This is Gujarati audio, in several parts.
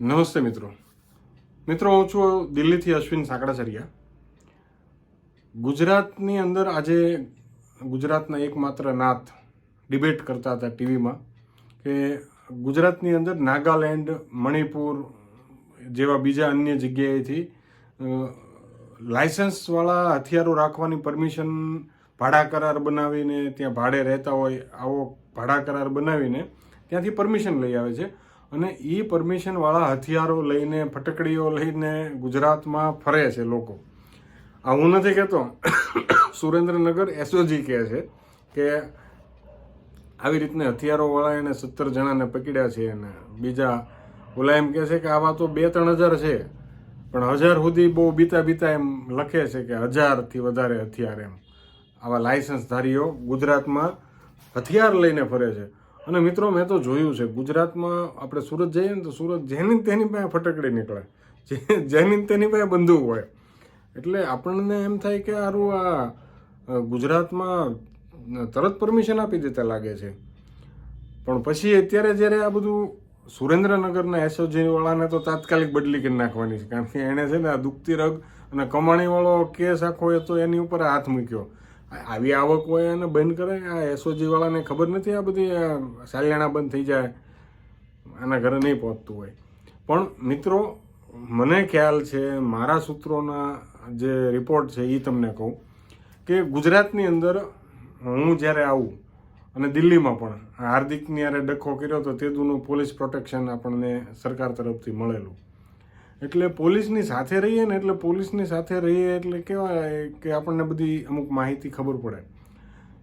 નમસ્તે મિત્રો. મિત્રો, હું છું દિલ્હીથી અશ્વિન સાંકળાચાર્યા ગુજરાતની અંદર આજે ગુજરાતના એકમાત્ર નાથ ડિબેટ કરતા હતા ટીવીમાં કે ગુજરાતની અંદર નાગાલેન્ડ, મણિપુર જેવા બીજા અન્ય જગ્યાએથી લાયસન્સવાળા હથિયારો રાખવાની પરમિશન ભાડા કરાર બનાવીને ત્યાં ભાડે રહેતા હોય આવો ભાડા કરાર બનાવીને ત્યાંથી પરમિશન લઈ આવે છે. અને એ પરમિશનવાળા હથિયારો લઈને, ફટકડીઓ લઈને ગુજરાતમાં ફરે છે લોકો. આ હું નથી કહેતો, સુરેન્દ્રનગર એસઓજી કહે છે કે આવી રીતને હથિયારોવાળા એને સત્તર જણાને પકડ્યા છે અને બીજા ઓલા એમ કહે છે કે આવા તો બે ત્રણ હજાર છે, પણ હજાર સુધી બહુ બીતા બીતા એમ લખે છે કે હજારથી વધારે હથિયાર એમ. આવા લાયસન્સધારીઓ ગુજરાતમાં હથિયાર લઈને ફરે છે. અને મિત્રો, મેં તો જોયું છે, ગુજરાતમાં આપણે સુરત જઈએ ને તો સુરત જેની તેની પાસે ફટકડી નીકળે. જે જેની તેની પાસે બંદૂક હોય. એટલે આપણને એમ થાય કે આરું આ ગુજરાતમાં તરત પરમિશન આપી દેતા લાગે છે. પણ પછી અત્યારે જ્યારે આ બધું સુરેન્દ્રનગરના એસઓજીવાળાને તો તાત્કાલિક બદલી કરી નાખવાની છે. કારણ કે એણે છે ને આ દુખતી રગ અને કમાણીવાળો કેસ આખો એ તો એની ઉપર હાથ મૂક્યો. આવી આવક હોય એને બંધ કરે, આ એસઓજી વાળાને ખબર નથી આ બધી સાલિયાણા બંધ થઈ જાય, આના ઘરે નહીં પહોંચતું હોય. પણ મિત્રો, મને ખ્યાલ છે, મારા સૂત્રોના જે રિપોર્ટ છે એ તમને કહું કે ગુજરાતની અંદર હું જ્યારે આવું અને દિલ્હીમાં પણ હાર્દિકની યારે ડખો કર્યો તો તેદુનું પોલીસ પ્રોટેક્શન આપણને સરકાર તરફથી મળેલું. એટલે પોલીસની સાથે રહીએ ને એટલે પોલીસની સાથે રહીએ એટલે કહેવાય કે આપણને બધી અમુક માહિતી ખબર પડે.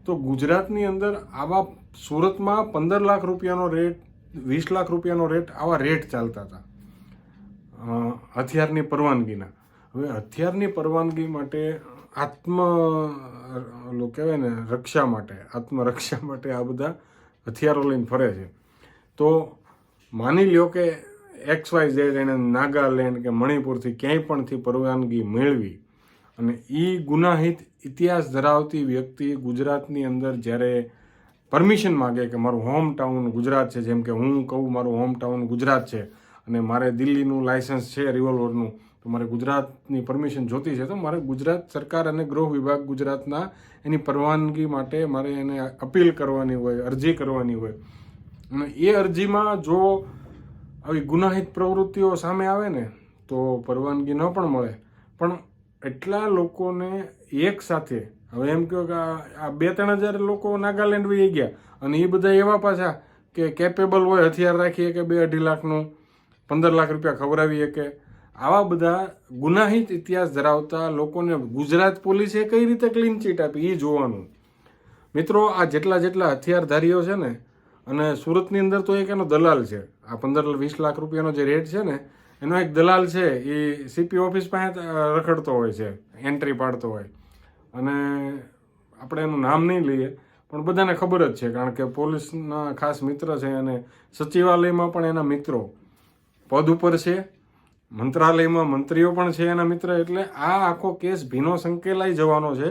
તો ગુજરાતની અંદર આવા સુરતમાં પંદર લાખ રૂપિયાનો રેટ વીસ લાખ રૂપિયાનો રેટ આવા રેટ ચાલતા હતા. હથિયારની પરવાનગીના. હવે હથિયારની પરવાનગી માટે આત્મ કહેવાય ને, રક્ષા માટે, આત્મરક્ષા માટે આ બધા હથિયારો લઈને ફરે છે. તો માની લ્યો કે એક્સ વાય ઝેડ એને નાગાલેન્ડ કે મણિપુરથી ક્યાંય પણથી પરવાનગી મેળવી. અને એ ગુનાહિત ઇતિહાસ ધરાવતી વ્યક્તિ ગુજરાતની અંદર જ્યારે પરમિશન માગે કે મારું હોમ ટાઉન ગુજરાત છે, જેમ કે હું કહું મારું હોમ ટાઉન ગુજરાત છે, અને મારે દિલ્હીનું લાયસન્સ છે રિવોલ્વરનું તો મારે ગુજરાતની પરમિશન જોતી છે, તો મારે ગુજરાત સરકાર અને ગૃહ વિભાગ ગુજરાતના એની પરવાનગી માટે મારે એને અપીલ કરવાની હોય, અરજી કરવાની હોય. અને એ અરજીમાં જો આવી ગુનાહિત પ્રવૃત્તિઓ સામે આવે ને તો પરવાનગી ન પણ મળે. પણ એટલા લોકોને એક સાથે, હવે એમ કહો કે આ બે ત્રણ હજાર લોકો નાગાલેન્ડ વહી ગયા અને એ બધા એવા પાછા કે કેપેબલ હોય, હથિયાર રાખીએ કે બે અઢી લાખનું, પંદર લાખ રૂપિયા ખવડાવીએ કે આવા બધા ગુનાહિત ઇતિહાસ ધરાવતા લોકોને ગુજરાત પોલીસે કઈ રીતે ક્લીન ચીટ આપી? એ જોવાનું. મિત્રો, આ જેટલા જેટલા હથિયારધારીઓ છે ને અને સુરતની અંદર તો એક એનો દલાલ છે. આ પંદર વીસ લાખ રૂપિયાનો જે રેટ છે ને, એનો એક દલાલ છે. એ સીપી ઓફિસ પાસે રખડતો હોય છે. એન્ટ્રી પાડતો હોય. અને આપણે એનું નામ નહીં લઈએ, પણ બધાને ખબર જ છે, કારણ કે પોલીસના ખાસ મિત્ર છે અને સચિવાલયમાં પણ એના મિત્રો પદ ઉપર છે. મંત્રાલયમાં મંત્રીઓ પણ છે એના મિત્ર, એટલે આ આખો કેસ ભીનો સંકેલાઈ જવાનો છે.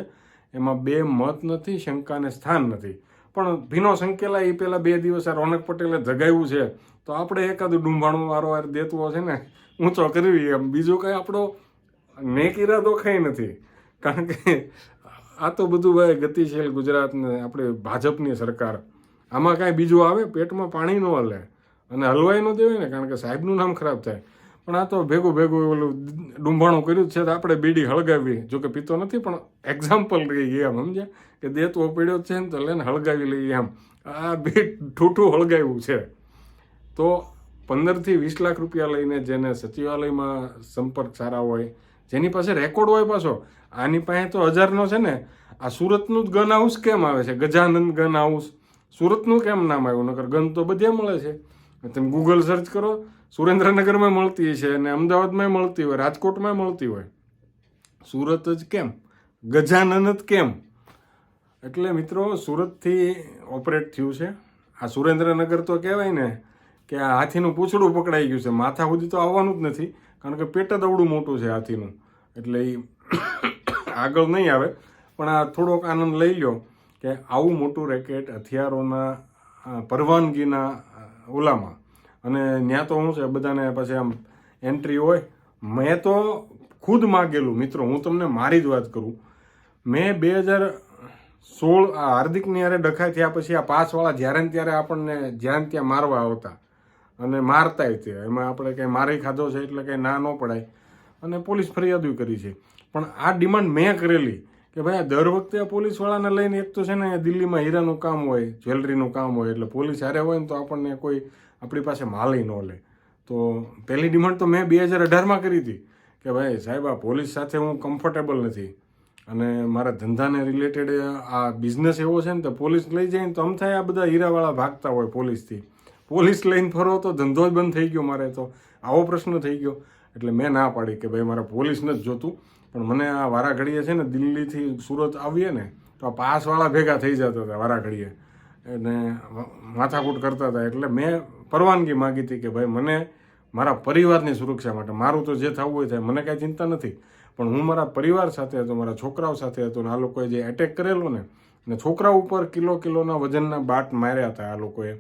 એમાં બે મત નથી, શંકાને સ્થાન નથી. પણ ભીનો સંકેલા એ પહેલાં બે દિવસ આ રોનક પટેલે જગાવ્યું છે. તો આપણે એકાદું ડુંભાણું વારવાર દેતું છે ને, ઊંચો કરવી એમ. બીજું કંઈ આપણો નેક ઈરાદો કંઈ નથી. કારણ કે આ તો બધું ભાઈ ગતિશીલ ગુજરાતને, આપણે ભાજપની સરકાર. આમાં કાંઈ બીજું આવે? પેટમાં પાણી ન હલે. અને હલવાઈ ન દેવાય ને, કારણ કે સાહેબનું નામ ખરાબ થાય. પણ આ તો ભેગું ભેગું ઓલું ડુંભાણું કર્યું છે તો આપણે બીડી હળગાવી. જોકે પીતો નથી, પણ એક્ઝામ્પલ લઈએ એમ, સમજ્યા? કે દેતો પડ્યો છે ને તો લઈને હળગાવી લઈએ એમ. આ બે ઠૂઠું હળગાવ્યું છે. તો પંદરથી વીસ લાખ રૂપિયા લઈને જેને સચિવાલયમાં સંપર્ક સારા હોય, જેની પાસે રેકોર્ડ હોય પાછો, આની પાસે તો હજારનો છે ને, આ સુરતનું જ ગન હાઉસ કેમ આવે છે? ગજાનંદ ગન હાઉસ સુરતનું કેમ નામ આવ્યું? નકર ગન તો બધે મળે છે. તમે ગૂગલ સર્ચ કરો, સુરેન્દ્રનગરમાં મળતી છે અને અમદાવાદમાં મળતી હોય, રાજકોટમાં મળતી હોય. સુરત જ કેમ? ગજાનન જ કેમ? એટલે મિત્રો, સુરતથી ઓપરેટ થયું છે. આ સુરેન્દ્રનગર તો કહેવાય ને કે આ હાથીનું પૂંછડું પકડાઈ ગયું છે. માથા સુધી તો આવવાનું જ નથી, કારણ કે પેટ દવડું મોટું છે હાથીનું. એટલે એ આગળ નહીં આવે. પણ આ થોડોક આનંદ લઈ લો કે આવું મોટું રેકેટ હથિયારોના પરવાનગીના ઓલામાં. અને ત્યાં તો શું છે, બધાને પછી આમ એન્ટ્રી હોય. મેં તો ખુદ માગેલું, મિત્રો, હું તમને મારી જ વાત કરું. મેં બે હજાર સોળ આ હાર્દિકની યારે ડખાઈ થયા પછી આ પાસવાળા જ્યારે ને ત્યારે આપણને જ્યાં ત્યાં મારવા આવતા. અને મારતાય તે. એમાં આપણે કંઈ મારી ખાધો છે એટલે કંઈ ના ન પડાય. અને પોલીસ ફરિયાદો કરી છે. પણ આ ડિમાન્ડ મેં કરેલી. કે ભાઈ, આ દર વખતે આ પોલીસવાળાને લઈને એક તો છે ને, દિલ્હીમાં હીરાનું કામ હોય, જ્વેલરીનું કામ હોય, એટલે પોલીસ હારે હોય ને તો આપણને કોઈ આપણી પાસે માલી ન લે. તો પહેલી ડિમાન્ડ તો મેં બે હજાર અઢારમાં કરી હતી કે ભાઈ, સાહેબ, આ પોલીસ સાથે હું કમ્ફર્ટેબલ નથી. અને મારા ધંધાને રિલેટેડ આ બિઝનેસ એવો છે ને, તો પોલીસ લઈ જાય ને તો આમ થાય, આ બધા હીરાવાળા ભાગતા હોય પોલીસથી. પોલીસ લઈને ફરો તો ધંધો જ બંધ થઈ ગયો મારે તો. આવો પ્રશ્ન થઈ ગયો. એટલે મેં ના પાડી કે ભાઈ, મારે પોલીસને જ જોતું. પણ મને આ વારાઘડીએ છે ને દિલ્હીથી સુરત આવીએ ને, તો આ પાસવાળા ભેગા થઈ જતા હતા વારાઘડીએ. અને માથાકૂટ કરતા હતા. એટલે મેં પરવાનગી માગી હતી કે ભાઈ મને મારા પરિવારની સુરક્ષા માટે, મારું તો જે થવું હોય થાય, મને કાંઈ ચિંતા નથી. પણ હું મારા પરિવાર સાથે હતો, મારા છોકરાઓ સાથે હતો ને આ લોકોએ જે એટેક કરેલો ને ને છોકરા ઉપર કિલો કિલોના વજનના બાટ માર્યા હતા આ લોકોએ.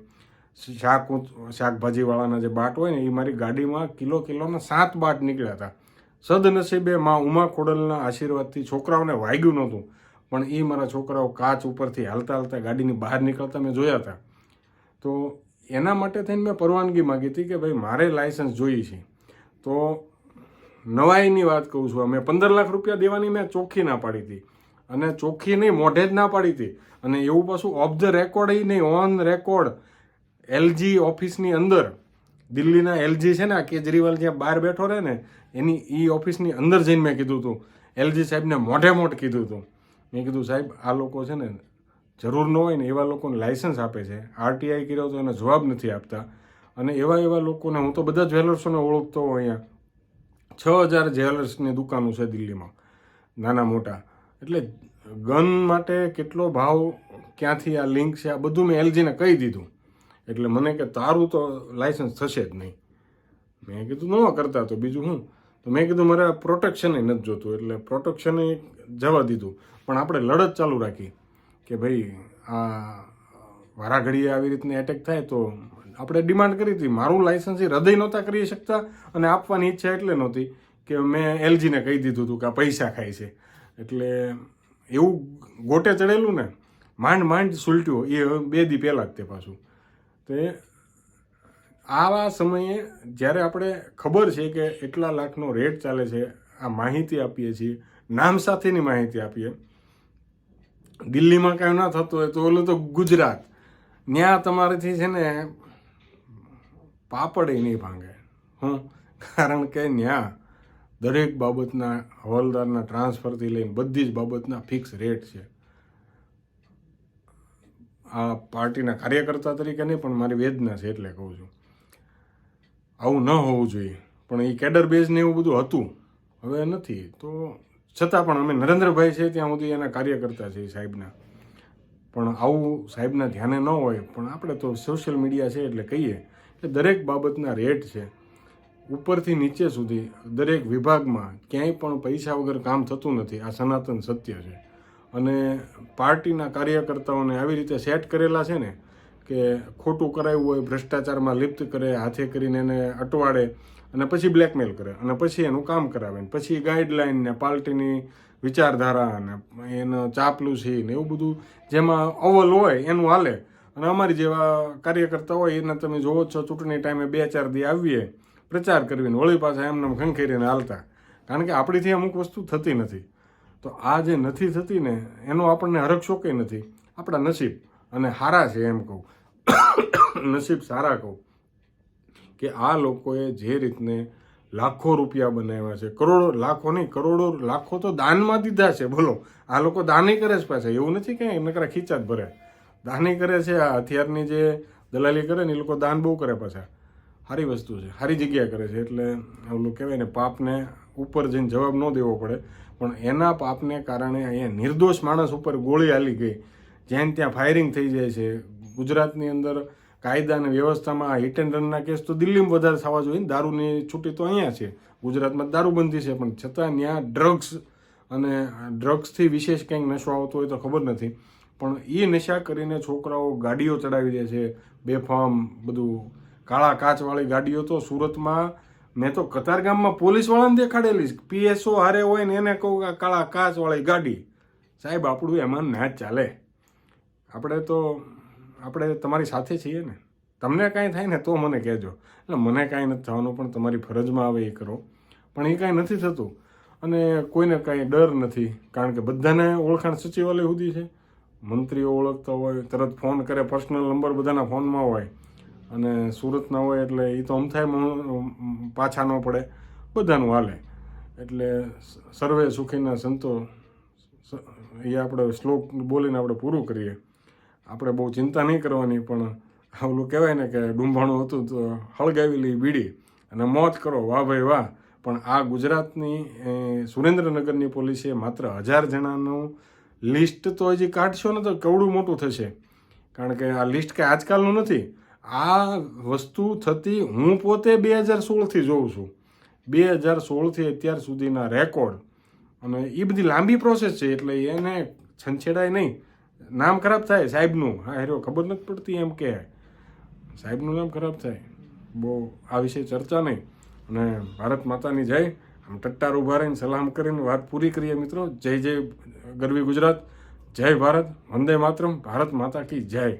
શાક શાકભાજીવાળાના જે બાટ હોય ને, એ મારી ગાડીમાં કિલો કિલોના સાત બાટ નીકળ્યા હતા. સદનસીબે માં ઉમા ખોડલના આશીર્વાદથી છોકરાઓને વાગ્યું નહોતું. પણ એ મારા છોકરાઓ કાચ ઉપરથી હાલતા હાલતા ગાડીની બહાર નીકળતા મેં જોયા હતા. તો એના માટે થઈને મેં પરવાનગી માગી હતી કે ભાઈ મારે લાયસન્સ જોઈએ છે. તો નવાઈની વાત કહું છું, અમે પંદર લાખ રૂપિયા દેવાની મેં ચોખ્ખી ના પાડી હતી. અને ચોખ્ખી નહીં, મોઢે જ ના પાડી હતી. અને એવું પાછું ઓફ ધ રેકોર્ડ એ નહીં, ઓન રેકોર્ડ. એલજી ઓફિસની અંદર, દિલ્હીના એલજી છે ને, આ કેજરીવાલ જ્યાં બહાર બેઠો રહે ને એની એ ઓફિસની અંદર જઈને મેં કીધું હતું એલજી સાહેબને મોઢે મોઢ કીધું હતું મેં કીધું, સાહેબ, આ લોકો છે ને જરૂર ન હોય ને એવા લોકોને લાઇસન્સ આપે છે. આરટીઆઈ કર્યો તો એનો જવાબ નથી આપતા. અને એવા એવા લોકોને હું તો બધા જ્વેલર્સોને ઓળખતો હોઉં અહીંયા. છ હજાર જ્વેલર્સની દુકાનો છે દિલ્હીમાં, નાના મોટા. એટલે ગન માટે કેટલો ભાવ, ક્યાંથી આ લિંક છે, આ બધું મેં એલજીને કહી દીધું. એટલે મને કે તારું તો લાઇસન્સ થશે જ નહીં. મેં કીધું, ન કરતા તો બીજું હું તો મેં કીધું, મારે પ્રોટેક્શન નથી જોતું. એટલે પ્રોટેક્શન જવા દીધું. પણ આપણે લડત ચાલુ રાખી કે ભાઈ, આ વારાઘડીએ આવી રીતની એટેક થાય તો આપણે ડિમાન્ડ કરી હતી. મારું લાયસન્સ એ હૃદય નહોતા કરી શકતા અને આપવાની ઈચ્છા એટલે નહોતી કે મેં એલજીને કહી દીધું હતું કે આ પૈસા ખાય છે. એટલે એવું ગોટે ચડેલું ને, માંડ માંડ સુલટ્યું. એ બે દી પહેલાં જ તે પાછું. તે આવા સમયે જ્યારે આપણે ખબર છે કે એટલા લાખનો રેટ ચાલે છે, આ માહિતી આપીએ છીએ, નામ સાથેની માહિતી આપીએ, દિલ્હીમાં કાંઈ ના થતું હોય તો ઓલું તો ગુજરાત. ત્યાં તમારેથી છે ને પાપડ એ નહીં ભાંગે. હું? કારણ કે ત્યાં દરેક બાબતના હવાલદારના ટ્રાન્સફરથી લઈને બધી જ બાબતના ફિક્સ રેટ છે. આ પાર્ટીના કાર્યકર્તા તરીકે નહીં, પણ મારી વેદના છે એટલે કહું છું. આવું ન હોવું જોઈએ. પણ એ કેડર બેઝ એવું બધું હતું. હવે નથી. તો છતાં પણ અમે નરેન્દ્રભાઈ છે ત્યાં સુધી એના કાર્યકર્તા છે સાહેબના. પણ આવું સાહેબના ધ્યાને ન હોય, પણ આપણે તો સોશિયલ મીડિયા છે એટલે કહીએ. કે દરેક બાબતના રેટ છે. ઉપરથી નીચે સુધી દરેક વિભાગમાં ક્યાંય પણ પૈસા વગર કામ થતું નથી. આ સનાતન સત્ય છે. અને પાર્ટીના કાર્યકર્તાઓને આવી રીતે સેટ કરેલા છે ને કે ખોટું કરાવ્યું હોય, ભ્રષ્ટાચારમાં લિપ્ત કરે, હાથે કરીને એને અટવાડે અને પછી બ્લેકમેલ કરે અને પછી એનું કામ કરાવે ને પછી ગાઈડલાઈન ને પાર્ટીની વિચારધારા અને એનો ચાપલુસી ને એવું બધું જેમાં અવલ હોય એનું હાલે. અને અમારી જેવા કાર્યકર્તા હોય, એને તમે જોવો છો, ચૂંટણી ટાઈમે બે ચાર દી આવીએ, પ્રચાર કરવીને વળી પાછા એમને ખંખેરીને હાલતા. કારણ કે આપણીથી અમુક વસ્તુ થતી નથી. તો આ જે નથી થતી ને, એનો આપણને હરખ શોકે નથી. આપણા નસીબ. અને સારા છે એમ કહું. નસીબ સારા કહું કે આ લોકોએ જે રીતને લાખો રૂપિયા બનાવ્યા છે. કરોડો, લાખો નહીં, કરોડો, લાખો તો દાનમાં દીધા છે. બોલો, આ લોકો દાની કરે છે પાછા. એવું નથી કે નકરા ખીચા જ ભરે દાની કરે છે, આ હથિયારની જે દલાલી કરે ને, એ લોકો દાન બહુ કરે પાછા. સારી વસ્તુ છે, સારી જગ્યા કરે છે. એટલે ઓલું કહેવાય ને, પાપને ઉપર જઈને જવાબ ન દેવો પડે. પણ એના પાપને કારણે અહીંયા નિર્દોષ માણસ ઉપર ગોળી હાલી ગઈ. જ્યાં ત્યાં ફાયરિંગ થઈ જાય છે. ગુજરાતની અંદર કાયદા અને વ્યવસ્થામાં હિટ એન્ડ રનના કેસ તો દિલ્હીમાં વધારે થવા જોઈએ ને. દારૂની છૂટી તો અહીંયા છે. ગુજરાતમાં દારૂબંધી છે, પણ છતાં ત્યાં ડ્રગ્સ અને ડ્રગ્સથી વિશેષ કંઈક નશો આવતો હોય તો ખબર નથી. પણ એ નશા કરીને છોકરાઓ ગાડીઓ ચડાવી દે છે. બેફામ, બધું કાળા કાચવાળી ગાડીઓ તો સુરતમાં મેં તો કતારગામમાં પોલીસવાળાને દેખાડેલી પીએસઓ હારે હોય ને એને કહું કે કાળા કાચવાળી ગાડી. સાહેબ, આપણું એમાં ના ચાલે. આપણે તો આપણે તમારી સાથે છીએ ને. તમને કાંઈ થાય ને તો મને કહેજો. એટલે મને કાંઈ નથી થવાનું, પણ તમારી ફરજમાં આવે એ કરો. પણ એ કાંઈ નથી થતું. અને કોઈને કાંઈ ડર નથી, કારણ કે બધાને ઓળખાણ સચિવાલય સુધી છે. મંત્રીઓ ઓળખતા હોય, તરત ફોન કરે, પર્સનલ નંબર બધાના ફોનમાં હોય. અને સુરતના હોય એટલે એ તો અમથાય પાછા ન પડે. બધાનું હાલે. એટલે સર્વે સુખીના સંતો એ આપણે શ્લોક બોલીને આપણે પૂરું કરીએ. આપણે બહુ ચિંતા નહીં કરવાની, પણ આ ઓલું કહેવાય ને કે ડુંભાણું હતું તો હળગાવેલી બીડી અને મોત કરો, વાહ ભાઈ વાહ. પણ આ ગુજરાતની સુરેન્દ્રનગરની પોલીસે માત્ર હજાર જણાનું લિસ્ટ તો હજી કાઢશો ને તો કવડું મોટું થશે. કારણ કે આ લિસ્ટ કે આજકાલનું નથી. આ વસ્તુ થતી હું પોતે બે હજાર સોળથી જોઉં છું. બે હજાર સોળથી અત્યાર સુધીના રેકોર્ડ. અને એ બધી લાંબી પ્રોસેસ છે, એટલે એને છંછેડાય નહીં. નામ ખરાબ થાય, સાહેબનું. હા, હેરો, ખબર નથી પડતી એમ કે. સાહેબનું નામ ખરાબ થાય. બહુ, આ વિશે ચર્ચા નહીં. અને ભારત માતાની જય. આમ ટટ્ટાર ઊભા રહીને સલામ કરીને વાત પૂરી કરીએ મિત્રો. જય જય ગરવી ગુજરાત. જય ભારત. વંદે માતરમ. ભારત માતા કી જય.